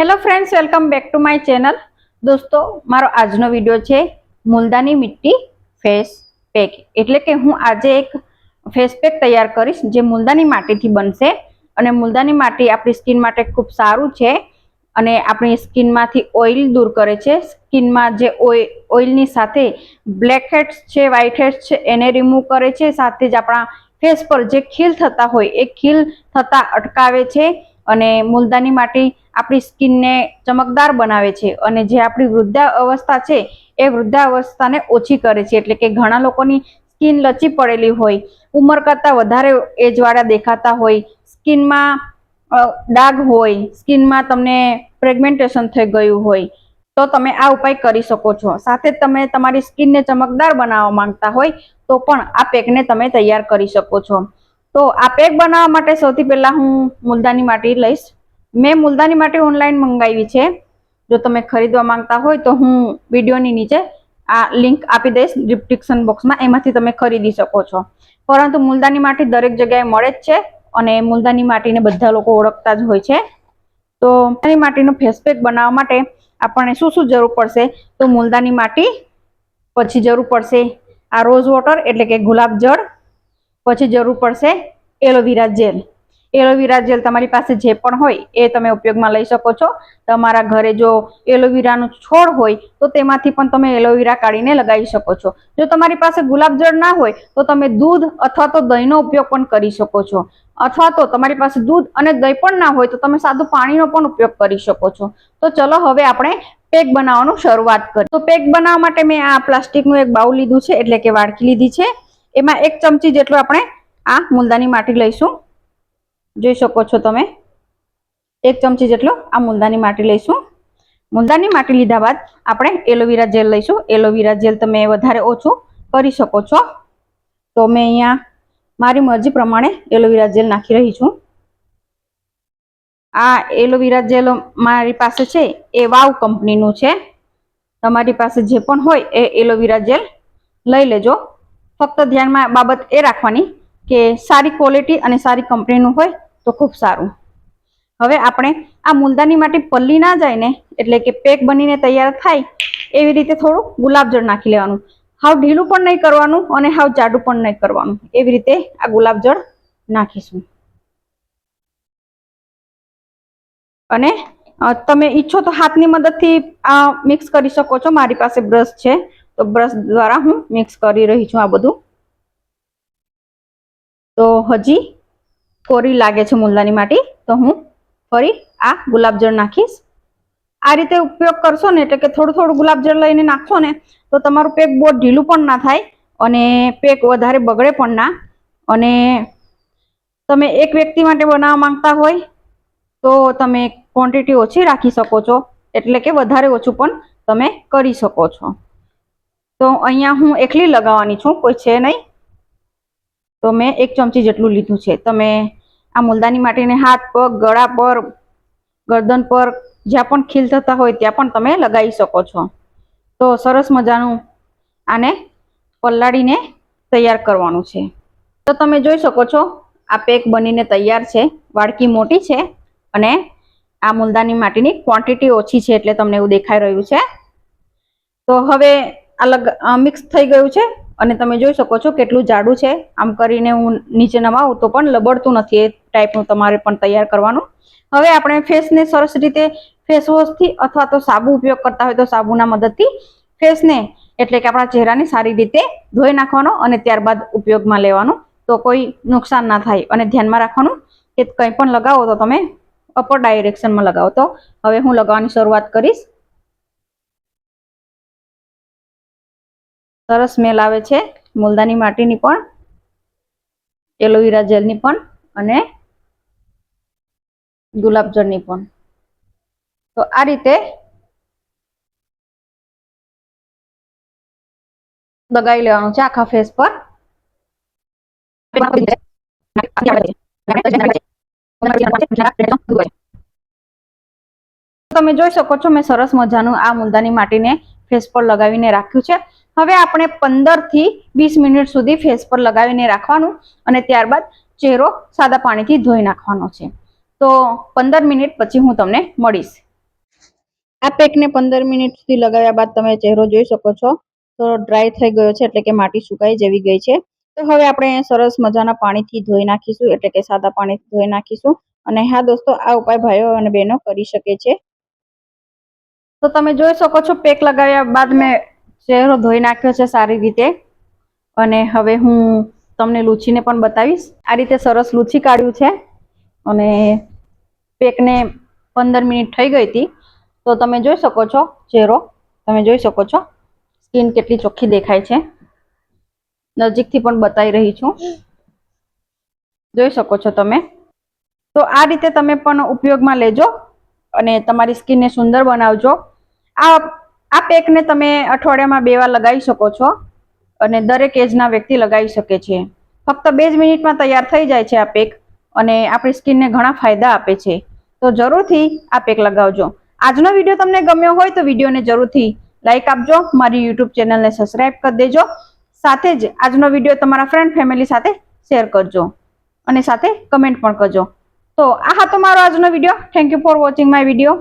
Hello friends welcome back to my channel દોસ્તો, મારો આજનો વીડિયો છે મુલદાની મિટ્ટી ફેસ પેક એટલે કે હું આજે એક ફેસ પેક તૈયાર કરીશ જે મુલદાની માટીથી બનશે. અને મુલદાની માટી આપણી સ્કિન માટે ખૂબ સારું છે. અને આપણી સ્કિનમાંથી ઓઇલ દૂર કરે છે. સ્કિનમાં જે ઓઇલની સાથે બ્લેક હેડ્સ છે વ્હાઇટ હેડ્સ છે, એને રિમૂવ કરે છે. સાથે જ આપણા ફેસ પર જે ખીલ થતા હોય, એ ખીલ થતા અટકાવે છે. અને મુલદાની માટી આપણી સ્કિનને ચમકદાર બનાવે છે અને જે આપણી વૃદ્ધા અવસ્થા છે, એ વૃદ્ધા અવસ્થાને ઓછી કરે છે. એટલે કે ઘણા લોકોની સ્કિન લચી પડેલી હોય, ઉંમર કરતાં વધારે એજવાળા દેખાતા હોય, સ્કિનમાં ડાઘ હોય, સ્કિનમાં તમને પ્રેગ્મેન્ટેશન થઈ ગયું હોય, તો તમે આ ઉપાય કરી શકો છો. સાથે તમે તમારી સ્કિનને ચમકદાર બનાવવા માંગતા હોય, તો પણ આ પેકને તમે તૈયાર કરી શકો છો. તો આ પેક બનાવવા માટે સૌથી પહેલાં હું મુલદાની માટી લઈશ. મેં મુલદાની માટી ઓનલાઈન મંગાવી છે. જો તમે ખરીદવા માંગતા હોય તો હું વિડીયોની નીચે આ લિંક આપી દઈશ ડિસ્ક્રિપ્શન બોક્સમાં એમાંથી તમે ખરીદી શકો છો. પરંતુ મુલદાની માટી દરેક જગ્યાએ મળે જ છે અને મુલદાની માટીને બધા લોકો ઓળખતા જ હોય છે. તો માટીનો ફેસ પેક બનાવવા માટે આપણને શું શું જરૂર પડશે? તો મુલદાની માટી, પછી જરૂર પડશે આ રોઝ વોટર એટલે કે ગુલાબ જળ, પછી જરૂર પડશે એલોવેરા જેલ એલોવેરા જેલ તમારી પાસે જે પણ હોય એ તમે ઉપયોગમાં લઈ શકો છો. તમારા ઘરે જો એલોવેરાનો છોડ હોય, તો તેમાંથી પણ તમે એલોવેરા કાઢીને લગાવી શકો છો. જો તમારી પાસે ગુલાબ જળ ના હોય, તો તમે દૂધ અથવા તો દહીંનો ઉપયોગ પણ કરી શકો છો. અથવા તો તમારી પાસે દૂધ અને દહીં પણ ના હોય, તો તમે સાદું પાણીનો પણ ઉપયોગ કરી શકો છો. તો ચલો હવે આપણે પેક બનાવવાનું શરૂઆત કરીએ. તો પેક બનાવવા માટે મેં આ પ્લાસ્ટિકનું એક બાઉલ લીધું છે, એટલે કે વાડકી લીધી છે. એમાં એક ચમચી જેટલું આપણે આ મુલદાની માટી લઈશું. જોઈ શકો છો તમે. એક ચમચી જેટલો આ મુલદાની માટી લઈશું. મુલદાની માટી લીધા બાદ આપણે એલોવેરા જેલ લઈશું. એલોવેરા જેલ તમે વધારે ઓછું કરી શકો છો. તો મેં અહીંયા મારી મરજી પ્રમાણે એલોવેરા જેલ નાખી રહી છું. આ એલોવેરા જેલ મારી પાસે છે એ વાવ કંપનીનું છે. તમારી પાસે જે પણ હોય એ એલોવેરા જેલ લઈ લેજો. ફક્ત ધ્યાનમાં બાબત એ રાખવાની કે સારી ક્વોલિટી અને સારી કંપનીનું હોય તો ખૂબ સારું. હવે આપણે આ મુલદાની માટી પલ્લી ના જાય ને, એટલે કે પેક બનીને તૈયાર થાય, એવી રીતે થોડું ગુલાબજળ નાખી લેવાનું. હાવ ઢીલું પણ નહીં કરવાનું અને હાવ જાડું પણ નહીં કરવાનું. એવી રીતે આ ગુલાબજળ નાખીશું. અને તમે ઈચ્છો તો હાથની મદદથી આ મિક્સ કરી શકો છો. મારી પાસે બ્રશ છે, તો બ્રશ દ્વારા હું મિક્સ કરી રહી છું આ બધું. તો હજી કોરી લાગે છે મુલદાની માટી, તો હું ફરી આ ગુલાબજળ નાખીશ. આ રીતે ઉપયોગ કરશો ને એટલે કે થોડું થોડું ગુલાબજળ લઈને નાખશો ને, તો તમારું પેક બહુ ઢીલું પણ ના થાય અને પેક વધારે બગડે પણ ના. અને તમે એક વ્યક્તિ માટે બનાવવા માંગતા હોય, તો તમે ક્વોન્ટિટી ઓછી રાખી શકો છો, એટલે કે વધારે ઓછું પણ તમે કરી શકો છો. તો અહીંયા હું એકલી લગાવવાની છું, કોઈ છે નહીં. તો મેં એક ચમચી જેટલું લીધું છે. તમે આ મુલદાની માટીને હાથ પગ, ગળા પર, ગરદન પર જ્યાં પણ ખીલ થતા હોય ત્યાં પણ તમે લગાવી શકો છો. તો સરસ મજાનું આને પલાળીને તૈયાર કરવાનું છે. તો તમે જોઈ શકો છો, આ પેક બનીને તૈયાર છે. વાડકી મોટી છે અને આ મુલદાની માટીની ક્વોન્ટિટી ઓછી છે એટલે તમને એવું દેખાઈ રહ્યું છે. તો હવે અલગ મિક્સ થઈ ગયું છે. અને તમે જોઈ શકો છો કેટલું જાડું છે. આમ કરીને હું નીચે નમાવું તો પણ લબડતું નથી એ ટાઈપનું તમારે પણ તૈયાર કરવાનું. હવે આપણે ફેસને સરસ રીતે ફેસવોશથી અથવા તો સાબુ ઉપયોગ કરતા હોય તો સાબુના મદદથી ફેસને એટલે કે આપણા ચહેરાને સારી રીતે ધોઈ નાખવાનો અને ત્યારબાદ ઉપયોગમાં લેવાનું. તો કોઈ નુકસાન ના થાય અને ધ્યાનમાં રાખવાનું કે કંઈ પણ લગાવો તો તમે અપર ડાયરેક્શનમાં લગાવો તો. હવે હું લગાવવાની શરૂઆત કરીશ. સરસ સ્મેલ આવે છે. મુલદાની માટીની પણ, એલોવેરા જેલની પણ અને ગુલાબજળની પણ. તો આ રીતે દગાવી લેવાનું છે આખા ફેસ પર. તમે જોઈ શકો છો, મેં સરસ મજાનું આ મુલદાની માટીને ફેસ પર લગાવીને રાખ્યું છે. હવે આપણે પંદરથી વીસ મિનિટ સુધી ફેસ પર લગાવીને રાખવાનું અને ત્યારબાદ ચહેરો સાદા પાણીથી ધોઈ નાખવાનો છે. તો પંદર મિનિટ પછી હું તમને મળીશ. આ પેકને પંદર મિનિટ સુધી લગાવ્યા બાદ તમે ચહેરો જોઈ શકો છો. તો ડ્રાય થઈ ગયો છે એટલે કે માટી સુકાઈ જેવી ગઈ છે. તો હવે આપણે સરસ મજાના પાણીથી ધોઈ નાખીશું એટલે કે સાદા પાણીથી ધોઈ નાખીશું. અને હા દોસ્તો આ ઉપાય ભાઈઓ અને બહેનો કરી શકે છે. તો તમે જોઈ શકો છો પેક લગાવ્યા બાદ મેં ચહેરો ધોઈ નાખ્યો છે સારી રીતે. અને હવે હું તમને લૂછીને પણ બતાવીશ. આ રીતે સરસ લૂછી કાઢ્યું છે. અને પેકને પંદર મિનિટ થઈ ગઈ હતી. તો તમે જોઈ શકો છો ચહેરો. તમે જોઈ શકો છો. સ્કિન કેટલી ચોખ્ખી દેખાય છે. નજીકથી પણ બતાવી રહી છું. જોઈ શકો છો તમે. તો આ રીતે તમે પણ ઉપયોગમાં લેજો. અને તમારી સ્કિનને સુંદર બનાવજો. આ આ પેકને તમે અઠવાડિયામાં બે વાર લગાવી શકો છો અને દરેક એજના વ્યક્તિ લગાવી શકે છે. ફક્ત બે જ મિનિટમાં તૈયાર થઈ જાય છે આ પેક અને આપણી સ્કિનને ઘણા ફાયદા આપે છે. તો જરૂરથી આ પેક લગાવજો. આજનો વીડિયો તમને ગમ્યો હોય તો વિડીયોને જરૂરથી લાઇક આપજો, મારી યુટ્યુબ ચેનલને સબસ્ક્રાઈબ કરી દેજો. સાથે જ આજનો વીડિયો તમારા ફ્રેન્ડ, ફેમિલી સાથે શેર કરજો અને સાથે કમેન્ટ પણ કરજો. તો આ હતો મારો આજનો video. Thank you for watching my video